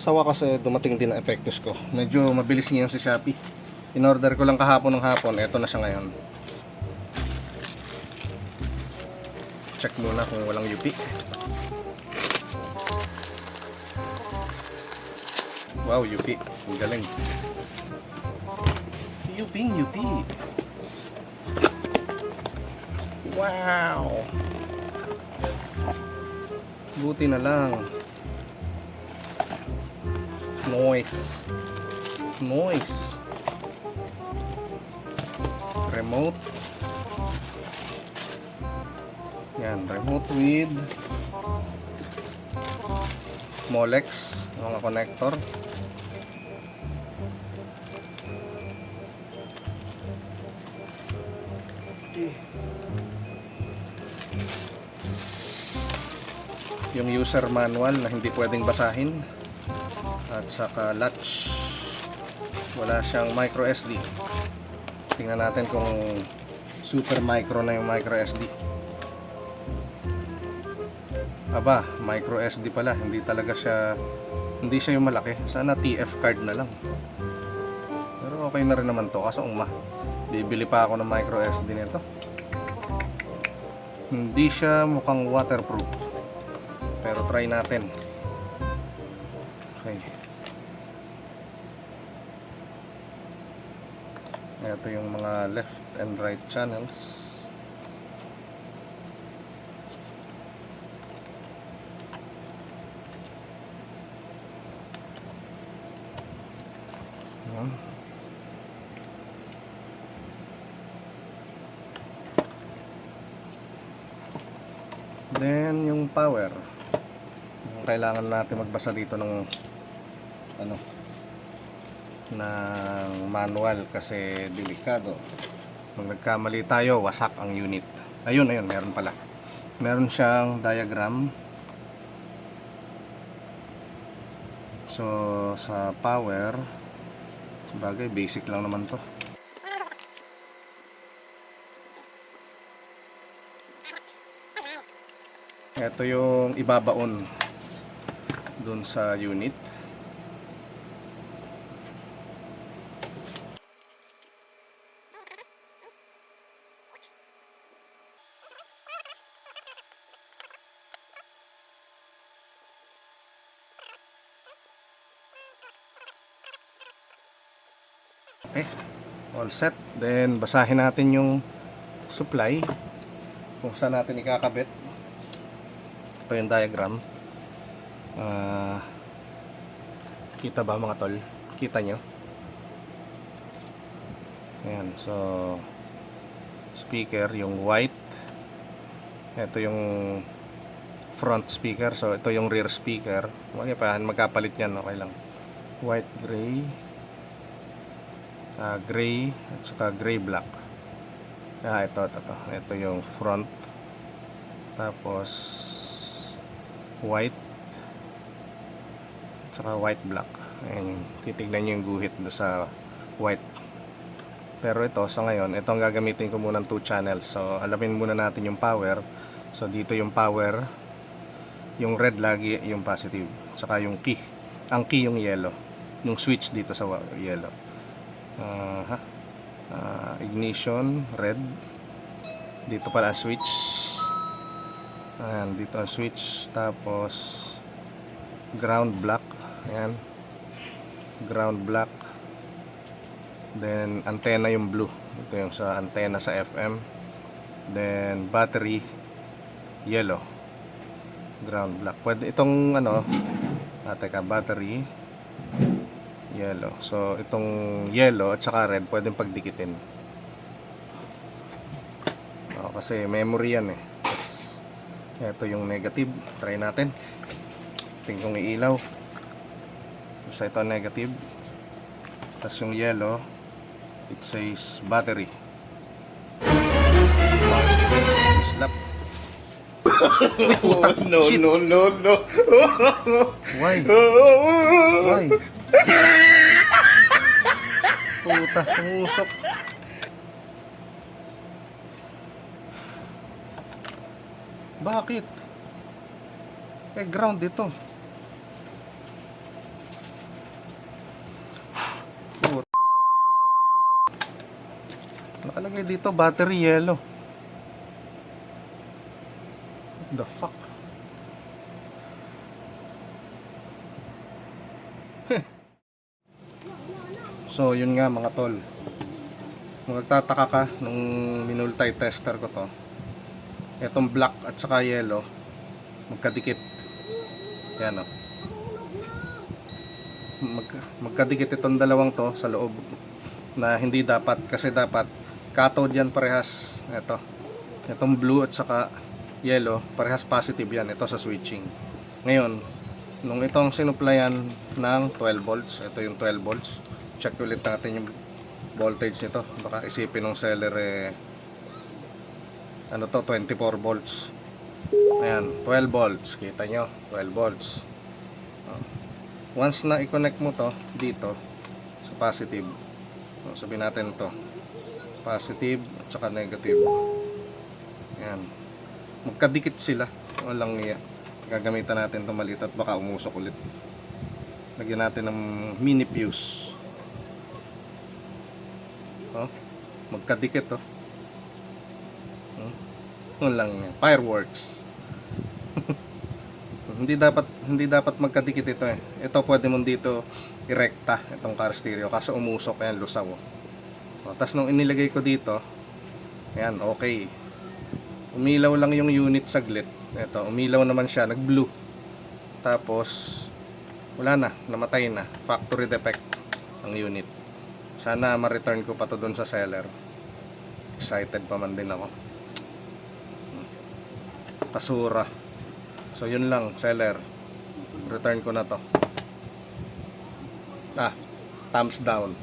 Sa wakas eh, dumating din ang epektos ko. Medyo mabilis ngayon si Shopee. In-order ko lang kahapon ng hapon. Eto na siya ngayon. Check muna kung walang UP. Wow, UP. Ang galing. UP, UP. Wow! Buti na lang. Noise. Noise. Remote. Yan, remote with Molex, mga connector. Yung user manual na hindi pwedeng basahin at saka latch. Wala siyang micro SD tingnan natin kung super micro na yung micro SD aba micro SD pala. Hindi talaga siya hindi siya yung malaki. Sana TF card na lang. Pero okay na rin naman to. Kaso uma bibili pa ako ng micro SD nito. Hindi siya mukhang waterproof. Pero try natin ito yung mga left and right channels Ayan. Then yung power. Kailangan natin magbasa dito ng ano ng manual kasi delikado. Pag nagkamali tayo, wasak ang unit. Ayun, ayun, meron pala. Meron siyang diagram. So, sa power, bagay, basic lang naman to. Ito yung ibabaon dun sa unit. Okay, all set. Then, basahin natin yung supply kung saan natin ikakabit. Ito yung diagram. Ah, kita ba mga tol? Kita nyo? Ayan, so speaker, yung white. Ito yung front speaker. So, ito yung rear speaker. Okay pa, magkapalit yan. Okay lang. White, gray, ah, gray, at saka gray black. Ah, ito, ito, ito. Ito yung front. Tapos, white. At saka white black. Ayan titignan nyo yung guhit do sa white. Pero ito, sa ngayon, ito ang gagamitin ko muna ng 2 channels. So, alamin muna natin yung power. So, dito yung power. Yung red lagi, yung positive. Saka yung key. Ang key yung yellow. Yung switch dito sa yellow. Ah, ha? Ah, ignition, red. Dito pala switch. Ayan, dito ang switch. Tapos, ground black. Ayan. Ground black. Then, antenna yung blue. Ito yung sa antenna sa FM. Then, battery, yellow. Ground black. Pwede itong, ano, ah, teka, battery, yellow. So, itong yellow at saka red, pwedeng pagdikitin. Oh, kasi memory yan eh. Tapos, ito yung negative. Try natin. Tingin kong iilaw. Basta ito negative. Tapos yung yellow, it says battery. Slap. no, no, no, no. Why? Why? Puta, usok. Bakit? Eh, ground dito. Nakalagay dito, battery yellow. What the fuck? So, yun nga mga tol. Magtataka ka nung minultay tester ko to. Itong black at saka yellow, magkadikit. Yan o. Mag, magkadikit itong dalawang to sa loob na hindi dapat kasi dapat cathode yan parehas ito itong blue at saka yellow parehas positive yan ito sa switching ngayon nung itong sinuplayan ng 12 volts ito yung 12 volts check ulit natin yung voltage nito. Baka isipin ng seller eh ano to 24 volts. Ayan 12 volts. Kita nyo 12 volts. Oh. once na i-connect mo to dito sa positive. So, sabihin natin to positive at saka negative. Yan magkadikit sila. Walang niya gagamitan natin to maliit at baka umusok ulit. Lagyan natin ng mini fuse oh, magkadikit to hmm? walang niya fireworks. Hindi dapat hindi dapat magkadikit ito eh. Ito pwede mo dito irekta itong car stereo kaso umusok yan lusaw oh. O, tas nung inilagay ko dito ayan okay. Umilaw lang yung unit saglit. Ito umilaw naman siya nag blue tapos wala na namatay na. Factory defect ang unit sana ma-return ko pa to dun sa seller. Excited pa man din ako. Kasura. So yun lang seller. Return ko na to. Ah thumbs down